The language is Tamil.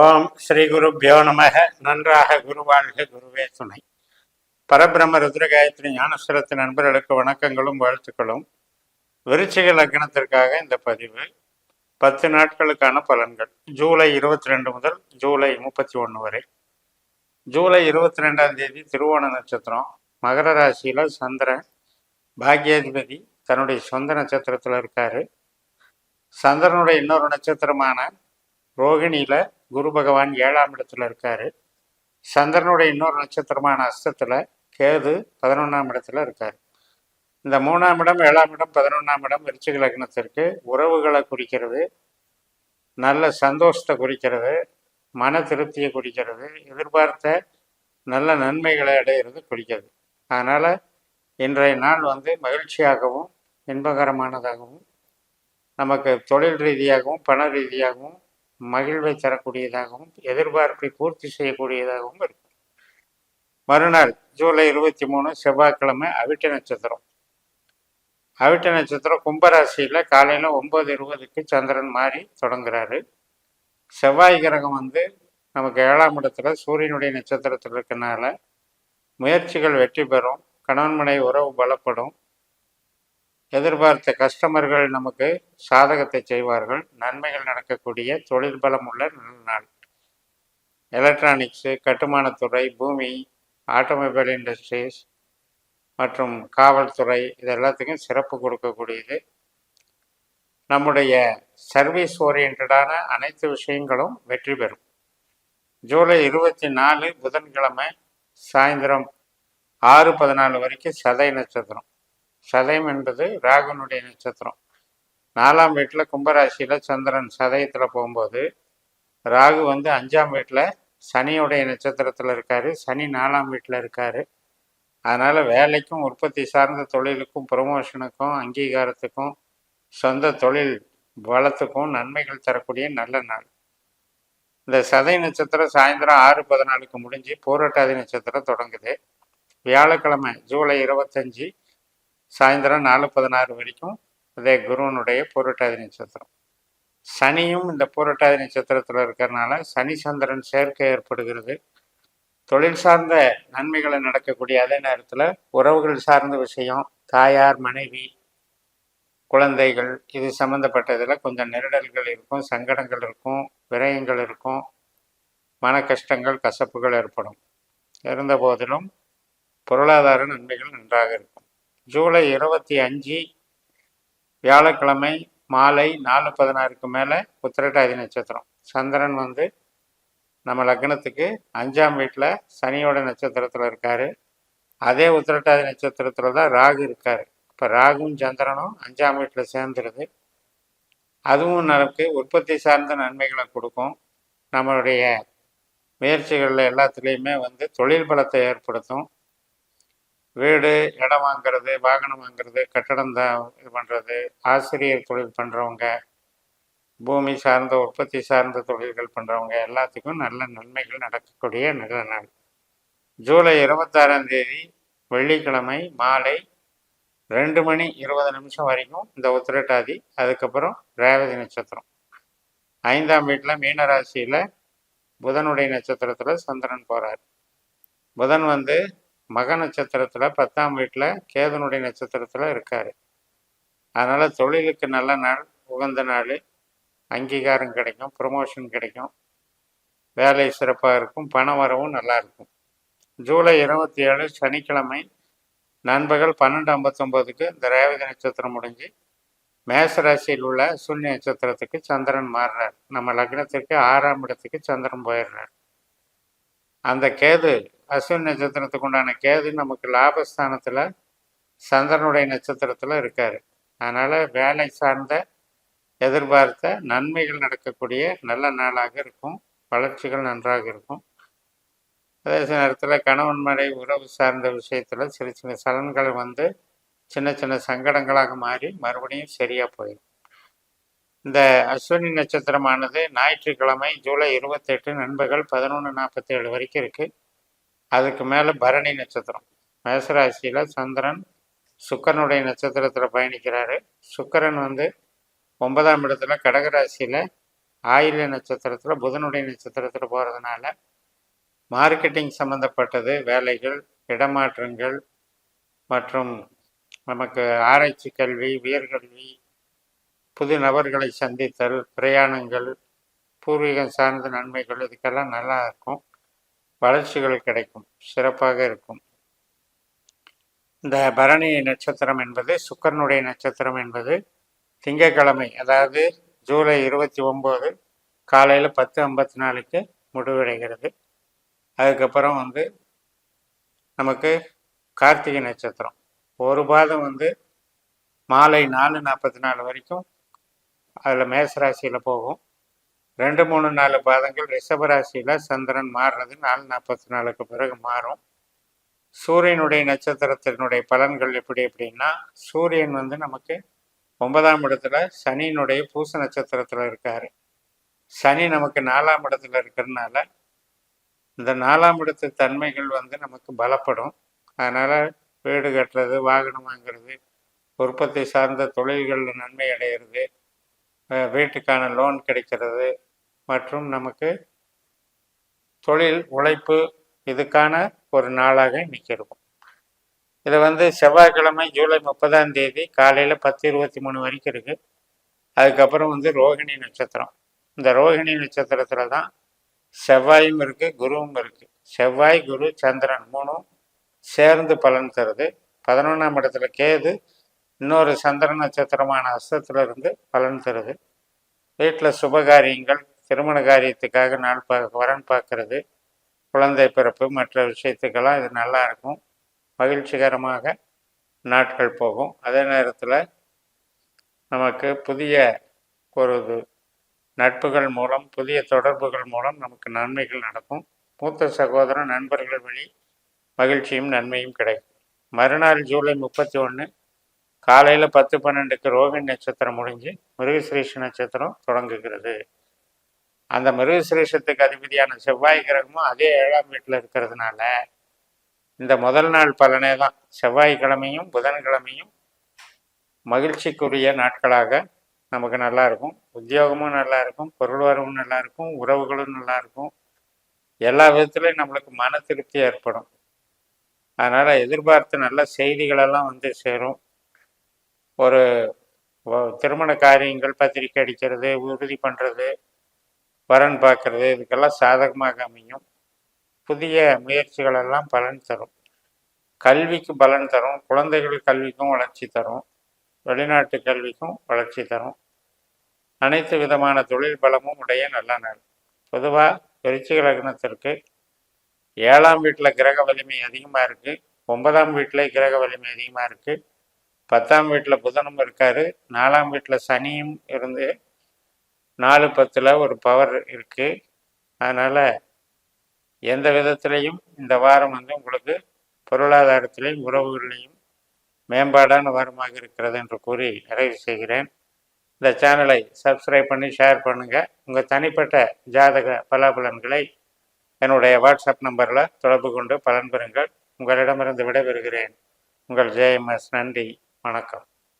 ஓம் ஸ்ரீ குருப்பியோ நமக. நன்றாக குருவாழ்க குருவே துணை. பரபிரம ருத்ரகாயத்ரி ஞானஸ்வரத்து நண்பர்களுக்கு வணக்கங்களும் வாழ்த்துக்களும். விருச்சிக லக்னத்திற்காக இந்த பதிவு பத்து நாட்களுக்கான பலன்கள். ஜூலை இருபத்தி ரெண்டு முதல் ஜூலை முப்பத்தி ஒன்று வரை. ஜூலை இருபத்தி ரெண்டாம் தேதி திருவோண நட்சத்திரம். மகர ராசியில் சந்திரன் பாக்யாதிபதி தன்னுடைய சொந்த நட்சத்திரத்தில் இருக்காரு. சந்திரனுடைய இன்னொரு நட்சத்திரமான ரோகிணியில் குரு பகவான் ஏழாம் இடத்துல இருக்காரு. சந்திரனுடைய இன்னொரு நட்சத்திரமான அஸ்தத்தில் கேது பதினொன்றாம் இடத்துல இருக்கார். இந்த மூணாம் இடம் ஏழாம் இடம் பதினொன்றாம் இடம் விருச்சிக லக்னத்திற்கு உறவுகளை குறிக்கிறது நல்ல சந்தோஷத்தை குறிக்கிறது மன திருப்தியை குறிக்கிறது எதிர்பார்த்த நல்ல நன்மைகளை அடையிறது குறிக்கிறது. அதனால் இன்றைய நாள் வந்து மகிழ்ச்சியாகவும் இன்பகரமானதாகவும் நமக்கு தொழில் ரீதியாகவும் பண ரீதியாகவும் மகிழ்வை தரக்கூடியதாகவும் எதிர்பார்ப்பை பூர்த்தி செய்யக்கூடியதாகவும் இருக்கும். மறுநாள் ஜூலை இருபத்தி மூணு செவ்வாய்க்கிழமை அவிட்ட நட்சத்திரம். அவிட்ட நட்சத்திரம் கும்பராசியில் காலையில் ஒம்பது இருபதுக்கு சந்திரன் மாறி தொடங்குறாரு. செவ்வாய் கிரகம் வந்து நமக்கு ஏழாம் இடத்துல சூரியனுடைய நட்சத்திரத்தில் இருக்கனால முயற்சிகள் வெற்றி பெறும் கணவன் மனை உறவு பலப்படும் எதிர்பார்த்த கஸ்டமர்கள் நமக்கு சாதகத்தை செய்வார்கள். நன்மைகள் நடக்கக்கூடிய தொழில் பலம் உள்ள நல்ல நாள் எலக்ட்ரானிக்ஸு கட்டுமானத்துறை பூமி ஆட்டோமொபைல் இண்டஸ்ட்ரீஸ் மற்றும் காவல்துறை இது எல்லாத்துக்கும் சிறப்பு கொடுக்கக்கூடியது. நம்முடைய சர்வீஸ் ஓரியன்டான அனைத்து விஷயங்களும் வெற்றி பெறும். ஜூலை இருபத்தி நாலு புதன்கிழமை சாயந்தரம் ஆறு பதினாலு வரைக்கும் சதை நட்சத்திரம். சதயம் என்பது ராகுனுடைய நட்சத்திரம். நாலாம் வீட்டில் கும்பராசியில் சந்திரன் சதயத்தில் போகும்போது ராகு வந்து அஞ்சாம் வீட்டில் சனியுடைய நட்சத்திரத்தில் இருக்கார் சனி நாலாம் வீட்டில் இருக்கார். அதனால் வேலைக்கும் உற்பத்தி சார்ந்த தொழிலுக்கும் ப்ரொமோஷனுக்கும் அங்கீகாரத்துக்கும் சொந்த தொழில் வளத்துக்கும் நன்மைகள் தரக்கூடிய நல்ல நாள். இந்த சதை நட்சத்திரம் சாயந்தரம் ஆறு பதினாலுக்கு முடிஞ்சு போராட்டாதி நட்சத்திரம் தொடங்குது. வியாழக்கிழமை ஜூலை இருபத்தஞ்சி சாயந்தரம் நாலு பதினாறு வரைக்கும் அதே குருவனுடைய பூரட்டாதி நட்சத்திரம். சனியும் இந்த பூரட்டாதி நட்சத்திரத்தில் இருக்கிறனால சனி சந்திரன் சேர்க்கை ஏற்படுகிறது. தொழில் சார்ந்த நன்மைகளை நடக்கக்கூடிய அதே நேரத்தில் உறவுகள் சார்ந்த விஷயம் தாயார் மனைவி குழந்தைகள் இது சம்மந்தப்பட்டதில் கொஞ்சம் நெருடல்கள் இருக்கும் சங்கடங்கள் இருக்கும் விரயங்கள் இருக்கும் மன கஷ்டங்கள் கசப்புகள் ஏற்படும். இருந்த போதிலும் பொருளாதார நன்மைகள் நன்றாக இருக்கும். ஜூலை இருபத்தி அஞ்சு வியாழக்கிழமை மாலை நாலு பதினாறுக்கு மேலே உத்திரட்டாதி நட்சத்திரம். சந்திரன் வந்து நம்ம லக்னத்துக்கு அஞ்சாம் வீட்டில் சனியோட நட்சத்திரத்தில் இருக்கார். அதே உத்திரட்டாதி நட்சத்திரத்தில் தான் ராகு இருக்கார். இப்போ ராகுவும் சந்திரனும் அஞ்சாம் வீட்டில் சேர்ந்துருது. அதுவும் நமக்கு உற்பத்தி சார்ந்த நன்மைகளை கொடுக்கும். நம்மளுடைய முயற்சிகளில் எல்லாத்துலேயுமே வந்து தொழில் பலத்தை ஏற்படுத்தும். வீடு இடம் வாங்கிறது வாகனம் வாங்கிறது கட்டடம் தான் இது பண்ணுறது ஆசிரியர் தொழில் பண்ணுறவங்க பூமி சார்ந்த உற்பத்தி சார்ந்த தொழில்கள் பண்ணுறவங்க எல்லாத்துக்கும் நல்ல நன்மைகள் நடக்கக்கூடிய நல்ல நாள். ஜூலை இருபத்தாறாம் தேதி வெள்ளிக்கிழமை மாலை ரெண்டு மணி இருபது நிமிஷம் வரைக்கும் இந்த உத்திரட்டாதி அதுக்கப்புறம் ரேவதி நட்சத்திரம். ஐந்தாம் வீட்டில் மீனராசியில் புதனுடைய நட்சத்திரத்தில் சந்திரன் போகிறார் புதன் வந்து மக நட்சத்திரத்தில் பத்தாம் வீட்டில் கேதனுடைய நட்சத்திரத்தில் இருக்கார். அதனால் தொழிலுக்கு நல்ல நாள் உகந்த நாள். அங்கீகாரம் கிடைக்கும் ப்ரொமோஷன் கிடைக்கும். வேலை சிறப்பாக இருக்கும் பண வரவும் நல்லாயிருக்கும் ஜூலை இருபத்தி ஏழு சனிக்கிழமை நண்பகல் பன்னெண்டு ஐம்பத்தொம்போதுக்கு இந்த ரேவதி நட்சத்திரம் முடிஞ்சு மேசராசியில் உள்ள சூன்ய நட்சத்திரத்துக்கு சந்திரன் மாறுறார். நம்ம லக்னத்திற்கு ஆறாம் இடத்துக்கு சந்திரன் போயிடுறார். அந்த கேது அஸ்வின் நட்சத்திரத்துக்கு உண்டான கேது நமக்கு லாபஸ்தானத்தில் சந்திரனுடைய நட்சத்திரத்தில் இருக்கார். அதனால் வேலை சார்ந்த எதிர்பார்த்த நன்மைகள் நடக்கக்கூடிய நல்ல நாளாக இருக்கும். வளர்ச்சிகள் நன்றாக இருக்கும். அதே நேரத்தில் கணவன் மனை உறவு சார்ந்த விஷயத்தில் சிறு சின்ன சலன்கள் வந்து சின்ன சின்ன சங்கடங்களாக மாறி மறுபடியும் சரியாக போயிடும். இந்த அஸ்வினி நட்சத்திரமானது ஞாயிற்றுக்கிழமை ஜூலை இருபத்தெட்டு நண்பர்கள் பதினொன்று நாற்பத்தேழு வரைக்கும் இருக்குது அதுக்கு மேலே பரணி நட்சத்திரம். மேசராசியில் சந்திரன் சுக்கரனுடைய நட்சத்திரத்தில் பயணிக்கிறாரு. சுக்கரன் வந்து ஒன்பதாம் இடத்துல கடகராசியில் ஆயில்ய நட்சத்திரத்தில் புதனுடைய நட்சத்திரத்தில் போகிறதுனால மார்க்கெட்டிங் சம்மந்தப்பட்டது வேலைகள் இடமாற்றங்கள் மற்றும் நமக்கு ஆராய்ச்சி கல்வி உயர்கல்வி புது நபர்களை சந்தித்தல் பிரயாணங்கள் பூர்வீகம் சார்ந்த நன்மைகள் இதுக்கெல்லாம் நல்லா இருக்கும். வளர்ச்சிகள் கிடைக்கும் சிறப்பாக இருக்கும். இந்த பரணி நட்சத்திரம் என்பது சுக்கரனுடைய நட்சத்திரம் என்பது திங்கக்கிழமை அதாவது ஜூலை இருபத்தி ஒம்பது காலையில் பத்து ஐம்பத்தி நாலுக்கு முடிவடைகிறது. அதுக்கப்புறம் வந்து நமக்கு கார்த்திகை நட்சத்திரம். ஒரு பாதம் வந்து மாலை நாலு நாற்பத்தி நாலு வரைக்கும் அதில் மேசராசியில் போகும். ரெண்டு மூணு நாலு பாதங்கள் ரிஷபராசியில் சந்திரன் மாறுறது நாலு நாற்பத்தி நாலுக்கு பிறகு மாறும். சூரியனுடைய நட்சத்திரத்தினுடைய பலன்கள் எப்படி அப்படின்னா சூரியன் வந்து நமக்கு ஒன்பதாம் இடத்துல சனியினுடைய பூச நட்சத்திரத்தில் இருக்காரு. சனி நமக்கு நாலாம் இடத்துல இருக்கிறதுனால இந்த நாலாம் இடத்து தன்மைகள் வந்து நமக்கு பலப்படும். அதனால் வீடு கட்டுறது வாகனம் வாங்குறது உற்பத்தி சார்ந்த தொழில்களில் நன்மை அடையிறது வீட்டுக்கான லோன் கிடைக்கிறது மற்றும் நமக்கு தொழில் உழைப்பு இதுக்கான ஒரு நாளாக இன்னைக்கு இருக்கும் இதை வந்து செவ்வாய்க்கிழமை ஜூலை முப்பதாம் தேதி காலையில் பத்து இருபத்தி மூணு வரைக்கும் இருக்குது அதுக்கப்புறம் வந்து ரோகிணி நட்சத்திரம். இந்த ரோகிணி நட்சத்திரத்தில் தான் செவ்வாயும் இருக்குது குருவும் இருக்குது செவ்வாய் குரு சந்திரன் மூணும் சேர்ந்து பலன் தருது. பதினொன்றாம் இடத்துல கேது இன்னொரு சந்திர நட்சத்திரமான அஸ்தத்தில் இருந்து பலன் தருது. வீட்டில் சுபகாரியங்கள் திருமண காரியத்துக்காக நாள் பா வரன் பார்க்கறது குழந்தை பிறப்பு மற்ற விஷயத்துக்கெல்லாம் இது நல்லா இருக்கும். மகிழ்ச்சிகரமாக நாட்கள் போகும். அதே நேரத்தில் நமக்கு புதிய ஒரு நட்புகள் மூலம் புதிய தொடர்புகள் மூலம் நமக்கு நன்மைகள் நடக்கும். மூத்த சகோதரன் நண்பர்கள் வழி மகிழ்ச்சியும் நன்மையும் கிடைக்கும். மறுநாள் ஜூலை முப்பத்தி ஒன்று காலையில் பத்து பன்னெண்டுக்கு ரோஹிணி நட்சத்திரம் முடிஞ்சு மிருகசிரீஷ நட்சத்திரம் தொடங்குகிறது. அந்த மிருகசிரேஷத்துக்கு அதிபதியான செவ்வாய் கிரகமும் அதே ஏழாம் வீட்டில் இருக்கிறதுனால இந்த முதல் நாள் பலனே தான். செவ்வாய்க்கிழமையும் புதன்கிழமையும் மகிழ்ச்சிக்குரிய நாட்களாக நமக்கு நல்லா இருக்கும். உத்தியோகமும் நல்லா இருக்கும். பொருள் வரவும் நல்லா இருக்கும். உறவுகளும் நல்லா இருக்கும். எல்லா விதத்துலையும் நம்மளுக்கு மன திருப்தி ஏற்படும். அதனால் எதிர்பார்த்த நல்ல செய்திகளெல்லாம் வந்து சேரும். ஒரு திருமண காரியங்கள் பத்திரிக்கை அடிக்கிறது உறுதி பண்ணுறது வரன் பார்க்கறது இதுக்கெல்லாம் சாதகமாக அமையும். புதிய முயற்சிகளெல்லாம் பலன் தரும். கல்விக்கு பலன் தரும். குழந்தைகள் கல்விக்கும் வளர்ச்சி தரும். வெளிநாட்டு கல்விக்கும் வளர்ச்சி தரும். அனைத்து விதமான தொழில் பலமும் உடைய நல்ல நாள். பொதுவாக விருச்சிக லக்னத்திற்கு ஏழாம் வீட்டில் கிரக வலிமை அதிகமாக இருக்குது ஒன்பதாம் வீட்டில் கிரக வலிமை அதிகமாக இருக்குது பத்தாம் வீட்டில் புதனும் இருக்கார். நாலாம் வீட்டில் சனியும் இருந்து நாலு பத்தில் ஒரு பவர் இருக்குது அதனால் எந்த விதத்துலேயும் இந்த வாரம் வந்து உங்களுக்கு பொருளாதாரத்திலையும் உறவுகளிலையும் மேம்பாடான வாரமாக இருக்கிறது என்று கூறி நிறைவு செய்கிறேன். இந்த சேனலை சப்ஸ்கிரைப் பண்ணி ஷேர் பண்ணுங்கள் உங்கள் தனிப்பட்ட ஜாதக பலாபலன்களை என்னுடைய வாட்ஸ்அப் நம்பரில் தொடர்பு கொண்டு பலன் பெறுங்கள். உங்களிடமிருந்து விடைபெறுகிறேன். உங்கள் ஜேஎம்எஸ் நன்றி. வணக்கம்.